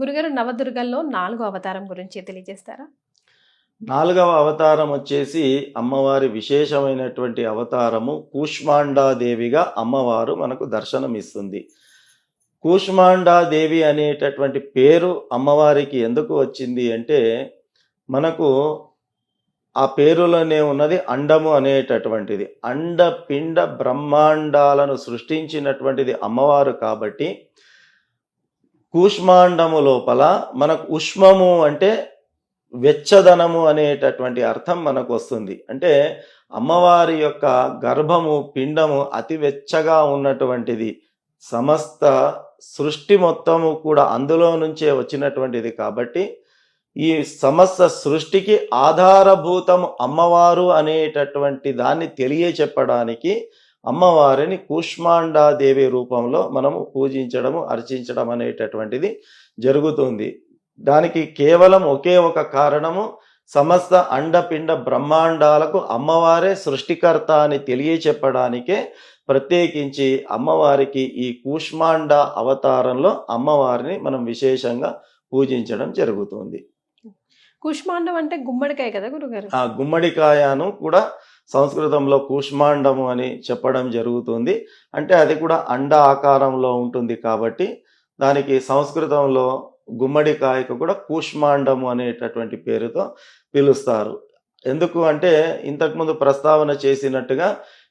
గురుగారు నవదుర్గల్లో నాలుగో అవతారం గురించి తెలియజేస్తారా? నాలుగవ అవతారం వచ్చేసి అమ్మవారి విశేషమైనటువంటి అవతారము కూష్మాండాదేవిగా అమ్మవారు మనకు దర్శనమిస్తుంది. కూష్మాండాదేవి అనేటటువంటి పేరు అమ్మవారికి ఎందుకు వచ్చింది అంటే మనకు ఆ పేరులోనే ఉన్నది అండము అనేటటువంటిది. అండ పిండ బ్రహ్మాండాలను సృష్టించినటువంటిది అమ్మవారు కాబట్టి కూష్మాండము లోపల మనకు ఉష్మము అంటే వెచ్చదనము అనేటటువంటి అర్థం మనకు వస్తుంది. అంటే అమ్మవారి యొక్క గర్భము పిండము అతి వెచ్చగా ఉన్నటువంటిది. సమస్త సృష్టి మొత్తము కూడా అందులో నుంచే వచ్చినటువంటిది కాబట్టి ఈ సమస్త సృష్టికి ఆధారభూతం అమ్మవారు అనేటటువంటి దాన్ని తెలియ చెప్పడానికి అమ్మవారిని కూష్మాండాదేవి రూపంలో మనము పూజించడము అర్చించడం అనేటటువంటిది జరుగుతుంది. దానికి కేవలం ఒకే ఒక కారణము సమస్త అండపిండ బ్రహ్మాండాలకు అమ్మవారే సృష్టికర్త అని తెలియచెప్పడానికే ప్రత్యేకించి అమ్మవారికి ఈ కూష్మాండ అవతారంలో అమ్మవారిని మనం విశేషంగా పూజించడం జరుగుతుంది. కుష్మాండం అంటే గుమ్మడికాయ కదా గురుగారు? ఆ గుమ్మడికాయను కూడా సంస్కృతంలో కూష్మాండము అని చెప్పడం జరుగుతుంది. అంటే అది కూడా అండ ఆకారంలో ఉంటుంది కాబట్టి దానికి సంస్కృతంలో గుమ్మడికాయకు కూడా కూష్మాండము అనేటటువంటి పేరుతో పిలుస్తారు. ఎందుకు అంటే ఇంతకుముందు ప్రస్తావన చేసినట్టుగా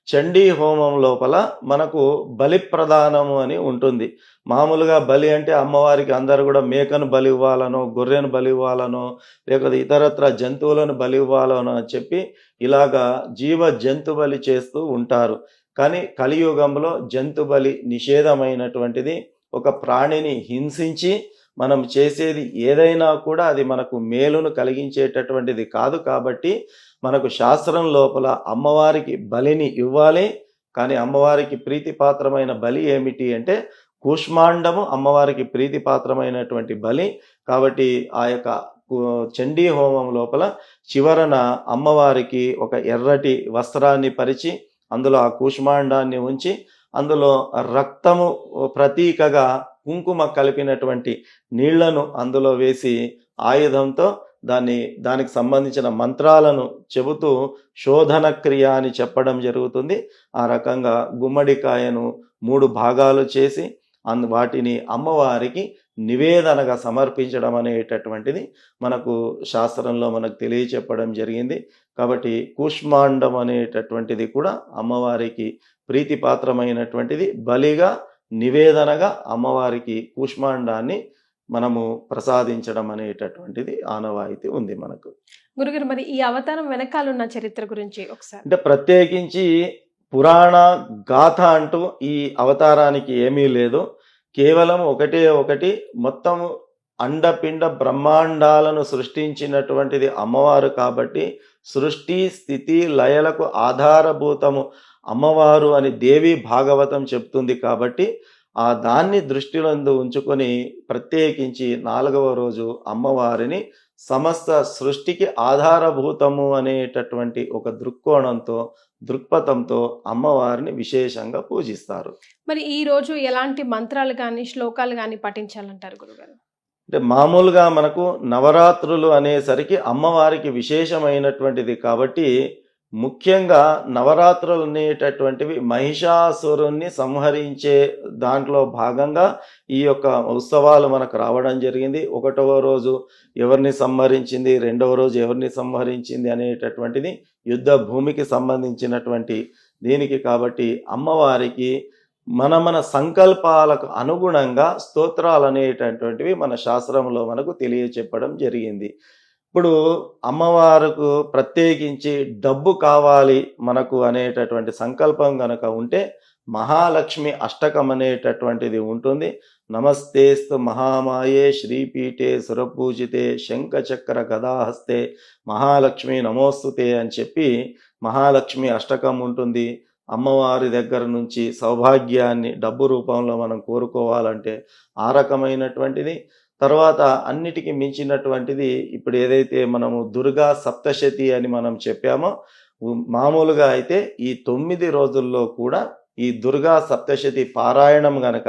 చండీ హోమం లోపల మనకు బలి ప్రదానము అని ఉంటుంది. మామూలుగా బలి అంటే అమ్మవారికి అందరు కూడా మేకను బలి ఇవ్వాలనో గొర్రెను బలి ఇవ్వాలనో లేకపోతే ఇతరత్ర జంతువులను బలి ఇవ్వాలనో అని చెప్పి ఇలాగా జీవ జంతు బలి చేస్తూ ఉంటారు. కానీ కలియుగంలో జంతు బలి నిషేధమైనటువంటిది ఒక ప్రాణిని హింసించి మనం చేసేది ఏదైనా కూడా అది మనకు మేలును కలిగించేటటువంటిది కాదు కాబట్టి మనకు శాస్త్రం లోపల అమ్మవారికి బలిని ఇవ్వాలి కానీ అమ్మవారికి ప్రీతిపాత్రమైన బలి ఏమిటి అంటే కూష్మాండము అమ్మవారికి ప్రీతిపాత్రమైనటువంటి బలి. కాబట్టి ఆ యొక్క చండీ హోమం లోపల చివరన అమ్మవారికి ఒక ఎర్రటి వస్త్రాన్ని పరిచి అందులో ఆ కూష్మాండాన్ని ఉంచి అందులో రక్తము ప్రతీకగా కుంకుమ కలిపినటువంటి నీళ్ళను అందులో వేసి ఆయుధంతో దాన్ని దానికి సంబంధించిన మంత్రాలను చెబుతూ శోధన క్రియ అని చెప్పడం జరుగుతుంది. ఆ రకంగా గుమ్మడికాయను మూడు భాగాలు చేసి అందు వాటిని అమ్మవారికి నివేదనగా సమర్పించడం అనేటటువంటిది మనకు శాస్త్రంలో మనకు తెలియచెప్పడం జరిగింది. కాబట్టి కూష్మాండం అనేటటువంటిది కూడా అమ్మవారికి ప్రీతిపాత్రమైనటువంటిది. బలిగా నివేదనగా అమ్మవారికి కూష్మాండాన్ని మనము ప్రసాదించడం అనేటటువంటిది ఆనవాయితీ ఉంది మనకు. గురుగారు మరి ఈ అవతారం వెనకాలన్న చరిత్ర గురించి ఒకసారి. అంటే ప్రత్యేకించి పురాణ గాథ అంటూ ఈ అవతారానికి ఏమీ లేదు. కేవలం ఒకటే ఒకటి మొత్తము అండపిండ బ్రహ్మాండాలను సృష్టించినటువంటిది అమ్మవారు కాబట్టి సృష్టి స్థితి లయలకు ఆధారభూతము అమ్మవారు అని దేవి భాగవతం చెప్తుంది కాబట్టి ఆ దాన్ని దృష్టిలో ఉంచుకొని ప్రత్యేకించి నాలుగవ రోజు అమ్మవారిని సమస్త సృష్టికి ఆధారభూతము అనేటటువంటి ఒక దృక్కోణంతో దృక్పథంతో అమ్మవారిని విశేషంగా పూజిస్తారు. మరి ఈ రోజు ఎలాంటి మంత్రాలు కానీ శ్లోకాలు కానీ పఠించాలంటారు గురుగారు? అంటే మామూలుగా మనకు నవరాత్రులు అనేసరికి అమ్మవారికి విశేషమైనటువంటిది కాబట్టి ముఖ్యంగా నవరాత్రులు అనేటటువంటివి మహిషాసురుణ్ణి సంహరించే దాంట్లో భాగంగా ఈ యొక్క ఉత్సవాలు మనకు రావడం జరిగింది. ఒకటవ రోజు ఎవరిని సంహరించింది రెండవ రోజు ఎవరిని సంహరించింది అనేటటువంటిది యుద్ధ భూమికి సంబంధించినటువంటి దీనికి కాబట్టి అమ్మవారికి మన మన సంకల్పాలకు అనుగుణంగా స్తోత్రాలు అనేటటువంటివి మన శాస్త్రంలో మనకు తెలియచెప్పడం జరిగింది. ఇప్పుడు అమ్మవారుకు ప్రత్యేకించి డబ్బు కావాలి మనకు అనేటటువంటి సంకల్పం గనక ఉంటే మహాలక్ష్మి అష్టకం అనేటటువంటిది ఉంటుంది. నమస్తేస్తు మహామాయే శ్రీపీఠే సురపూజితే శంఖచక్ర గదాహస్తే మహాలక్ష్మి నమోస్తుతే అని చెప్పి మహాలక్ష్మి అష్టకం ఉంటుంది. అమ్మవారి దగ్గర నుంచి సౌభాగ్యాన్ని డబ్బు రూపంలో మనం కోరుకోవాలంటే ఆ రకమైనటువంటిది. తర్వాత అన్నిటికీ మించినటువంటిది ఇప్పుడు ఏదైతే మనము దుర్గా సప్తశతి అని మనం చెప్పామో మామూలుగా అయితే ఈ తొమ్మిది రోజుల్లో కూడా ఈ దుర్గా సప్తశతి పారాయణం గనక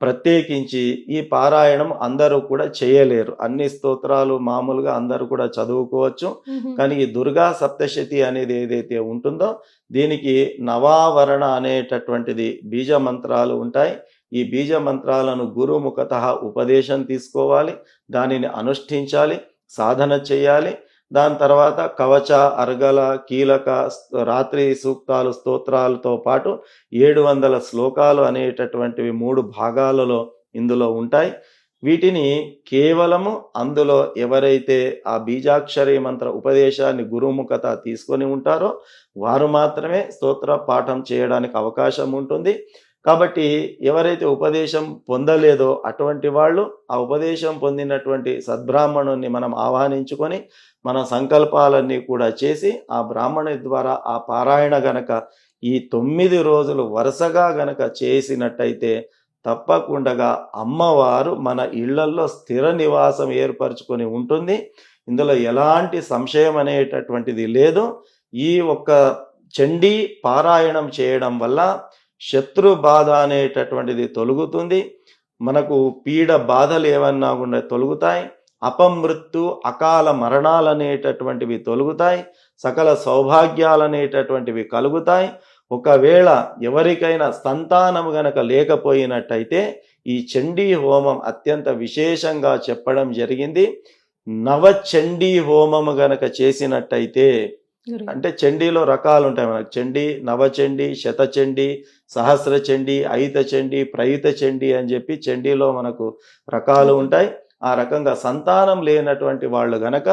ప్రత్యేకించి ఈ పారాయణం అందరూ కూడా చేయలేరు. అన్ని స్తోత్రాలు మామూలుగా అందరూ కూడా చదువుకోవచ్చు. కానీ ఈ దుర్గా సప్తశతి అనేది ఏదైతే ఉంటుందో దీనికి నవావరణ అనేటటువంటిది బీజ మంత్రాలు ఉంటాయి. ఈ బీజ మంత్రాలను గురుముఖత ఉపదేశం తీసుకోవాలి దానిని అనుష్ఠించాలి సాధన చేయాలి. దాని తర్వాత కవచ అర్గల కీలక రాత్రి సూక్తాలు స్తోత్రాలతో పాటు ఏడు వందల శ్లోకాలు అనేటటువంటివి మూడు భాగాలలో ఇందులో ఉంటాయి. వీటిని కేవలము అందులో ఎవరైతే ఆ బీజాక్షరి మంత్ర ఉపదేశాన్ని గురుముఖత తీసుకొని ఉంటారో వారు మాత్రమే స్తోత్ర పాఠం చేయడానికి అవకాశం ఉంటుంది. కాబట్టి ఎవరైతే ఉపదేశం పొందలేదో అటువంటి వాళ్ళు ఆ ఉపదేశం పొందినటువంటి సద్బ్రాహ్మణుని మనం ఆహ్వానించుకొని మన సంకల్పాలన్నీ కూడా చేసి ఆ బ్రాహ్మణు ద్వారా ఆ పారాయణ గనక ఈ తొమ్మిది రోజులు వరుసగా గనక చేసినట్టయితే తప్పకుండా అమ్మవారు మన ఇళ్ళల్లో స్థిర నివాసం ఏర్పరచుకొని ఉంటుంది. ఇందులో ఎలాంటి సంశయం అనేటటువంటిది లేదు. ఈ ఒక్క చండీ పారాయణం చేయడం వల్ల శత్రు బాధ అనేటటువంటిది తొలుగుతుంది. మనకు పీడ బాధలు ఏమన్నా కూడా తొలుగుతాయి. అపమృత్యు అకాల మరణాలు అనేటటువంటివి తొలుగుతాయి. సకల సౌభాగ్యాలు అనేటటువంటివి కలుగుతాయి. ఒకవేళ ఎవరికైనా సంతానం గనక లేకపోయినట్టయితే ఈ చండీ హోమం అత్యంత విశేషంగా చెప్పడం జరిగింది. నవచండీ హోమం గనక చేసినట్టయితే అంటే చండీలో రకాలు ఉంటాయి మనకు. చండీ నవచండీ శతచండీ సహస్ర చండీ అయిత చండీ ప్రయుత చండీ అని చెప్పి చండీలో మనకు రకాలు ఉంటాయి. ఆ రకంగా సంతానం లేనటువంటి వాళ్ళు గనక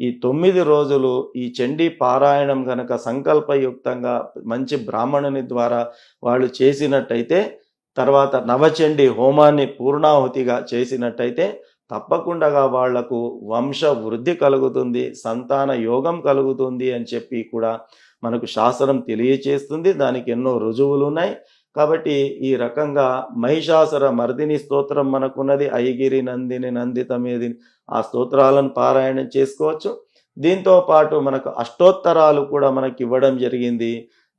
ఈ తొమ్మిది రోజులు ఈ చండీ పారాయణం గనక సంకల్పయుక్తంగా మంచి బ్రాహ్మణుని ద్వారా వాళ్ళు చేసినట్టయితే తర్వాత నవచండీ హోమాన్ని పూర్ణాహుతిగా చేసినట్టయితే తప్పకుండా వాళ్ళకు వంశ వృద్ధి కలుగుతుంది సంతాన యోగం కలుగుతుంది అని చెప్పి కూడా మనకు శాస్త్రం తెలియచేస్తుంది. దానికి ఎన్నో రుజువులు ఉన్నాయి కాబట్టి ఈ రకంగా మహిషాసుర మర్దిని స్తోత్రం మనకున్నది. ఐగిరి నందిని నందితమేది ఆ స్తోత్రాలను పారాయణం చేసుకోవచ్చు. దీంతో పాటు మనకు అష్టోత్తరాలు కూడా మనకి ఇవ్వడం జరిగింది.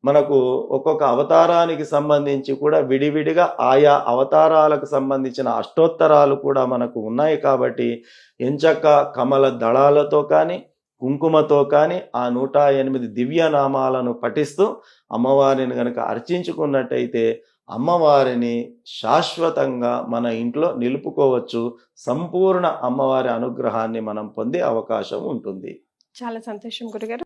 మనకు ఒక్కొక్క అవతారానికి సంబంధించి కూడా విడివిడిగా ఆయా అవతారాలకు సంబంధించిన అష్టోత్తరాలు కూడా మనకు ఉన్నాయి కాబట్టి ఎంచక్క కమల దళాలతో కానీ కుంకుమతో కానీ ఆ నూట ఎనిమిది దివ్య నామాలను పఠిస్తూ అమ్మవారిని కనుక అర్చించుకున్నట్టయితే అమ్మవారిని శాశ్వతంగా మన ఇంట్లో నిలుపుకోవచ్చు. సంపూర్ణ అమ్మవారి అనుగ్రహాన్ని మనం పొందే అవకాశం ఉంటుంది. చాలా సంతోషం గురుగారు.